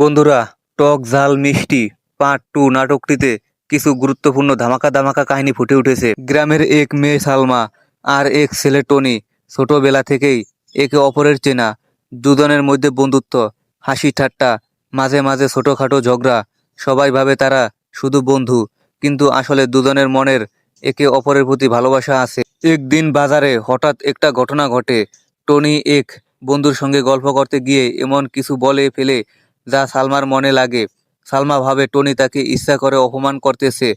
বন্ধুরা, টক ঝাল মিষ্টি পার্ট টু নাটকটিতে কিছু গুরুত্বপূর্ণ ধামাকা ধামাকা কাহিনী ফুটে উঠেছে। গ্রামের এক মেয়ে সালমা আর এক ছেলে টনি ছোটবেলা থেকেই একে অপরের চেনা, দুজনের মধ্যে বন্ধুত্ব, হাসি ঠাট্টা, মাঝে মাঝে ছোটোখাটো ঝগড়া, সবাই ভাবে তারা শুধু বন্ধু, কিন্তু আসলে দুজনের মনের একে অপরের প্রতি ভালোবাসা আছে। একদিন বাজারে হঠাৎ একটা ঘটনা ঘটে। টনি এক বন্ধুর সঙ্গে গল্প করতে গিয়ে এমন কিছু বলে ফেলে যা সালমার মনে লাগে। সালমা ভাবে টনি তাকে ইচ্ছা করে অপমান করতেছে।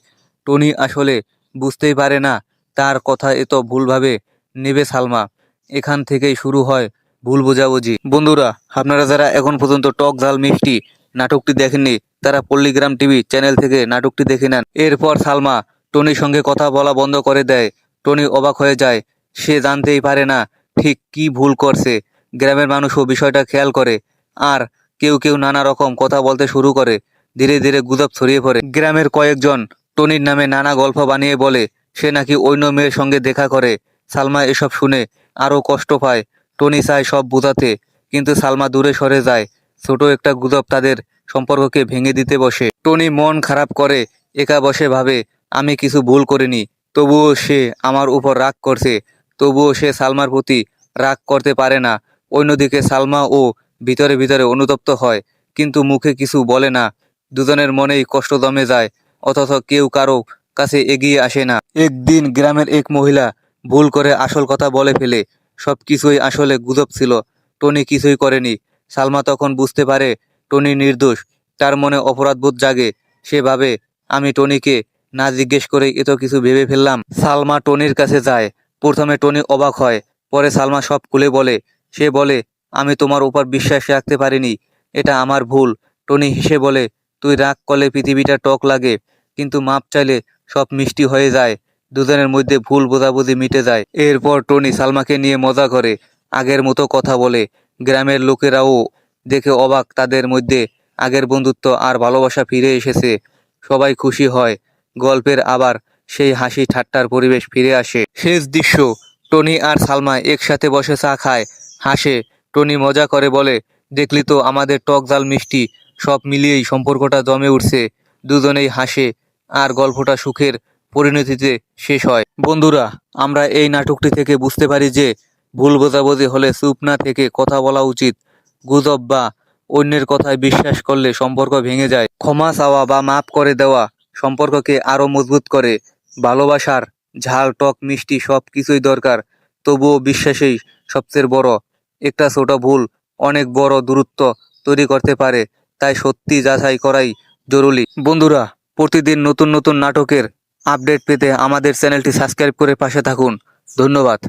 টনি আসলে বুঝতেই পারে না, তার কথা এত ভুলভাবে নেবে সালমা। এখান থেকেই শুরু হয় ভুল বোঝাবুঝি। বন্ধুরা, আপনারা যারা এখন পর্যন্ত টক ঝাল মিষ্টি নাটকটি দেখেননি, তারা পল্লীগ্রাম টিভি চ্যানেল থেকে নাটকটি দেখে নেন। এরপর সালমা টনির সঙ্গে কথা বলা বন্ধ করে দেয়। টনি অবাক হয়ে যায়, সে জানতেই পারে না, ঠিক কি ভুল করছে। গ্রামের মানুষও বিষয়টা খেয়াল করে, আর কেউ কেউ নানা রকম কথা বলতে শুরু করে, ধীরে ধীরে গুজব ছড়িয়ে পড়ে। গ্রামের কয়েকজন টনির নামে নানা গল্প বানিয়ে বলে, সে নাকি অন্য মেয়ের সঙ্গে দেখা করে। সালমা এসব শুনে আরও কষ্ট পায়। টনি চায় সব বোঝাতে, কিন্তু সালমা দূরে সরে যায়। ছোট একটা গুজব তাদের সম্পর্ককে ভেঙে দিতে বসে। টনি মন খারাপ করে, একা বসে ভাবে, আমি কিছু ভুল করিনি। তবুও সে আমার উপর রাগ করছে। তবুও সে সালমার প্রতি রাগ করতে পারে না। অন্যদিকে সালমা ও ভিতরে ভিতরে অনুতপ্ত হয়, কিন্তু মুখে কিছু বলে না। দুজনের মনেই কষ্ট দমে যায়, অথচ কেউ কারও কাছে এগিয়ে আসে না। একদিন গ্রামের এক মহিলা ভুল করে আসল কথা বলে ফেলে। সব কিছুই আসলে গুজব ছিল। টনি কিছুই করেনি। সালমা তখন বুঝতে পারে টনি নির্দোষ। তার মনে অপরাধবোধ জাগে। সে ভাবে, আমি টনিকে না জিজ্ঞেস করে এত কিছু ভেবে ফেললাম। সালমা টনির কাছে যায়। প্রথমে টনি অবাক হয়। পরে সালমা সব খুলে বলে। সে বলে, আমি তোমার উপর বিশ্বাস রাখতে পারিনি। এটা আমার ভুল। টনি হেসে বলে, তুই রাগ করলে পৃথিবীটা টক লাগে। কিন্তু মাপ চাইলে সব মিষ্টি হয়ে যায়। দুজনের মধ্যে ভুল বোঝাবুঝি মিটে যায়। এরপর টনি সালমাকে নিয়ে মজা করে, আগের মতো কথা বলে। গ্রামের লোকেরাও দেখে অবাক, তাদের মধ্যে আগের বন্ধুত্ব আর ভালোবাসা ফিরে এসেছে। সবাই খুশি হয়। গল্পের আবার সেই হাসি ঠাট্টার পরিবেশ ফিরে আসে। শেষ দৃশ্য, টনি আর সালমা একসাথে বসে চা খায়, হাসে। টনি মজা করে বলে, দেখলি তো আমাদের টক জাল মিষ্টি, সব মিলিয়েই সম্পর্কটা জমে উঠছে। দুজনেই হাসে, আর গল্পটা সুখের পরিণতিতে শেষ হয়। বন্ধুরা, আমরা এই নাটকটি থেকে বুঝতে পারি যে ভুল বোঝাবুঝি হলে চুপ না থেকে কথা বলা উচিত। গুজব বা অন্যের কথায় বিশ্বাস করলে সম্পর্ক ভেঙে যায়। ক্ষমা চাওয়া বা মাপ করে দেওয়া সম্পর্ককে আরও মজবুত করে। ভালোবাসার ঝাল, টক, মিষ্টি সব কিছুই দরকার, তবুও বিশ্বাসেই সবচেয়ে বড়। একটা ছোট ভুল অনেক বড় দূরত্ব তৈরি করতে পারে, তাই সত্যি যাচাই করাই জরুরি। বন্ধুরা, প্রতিদিন নতুন নতুন নাটকের আপডেট পেতে আমাদের চ্যানেলটি সাবস্ক্রাইব করে পাশে থাকুন। ধন্যবাদ।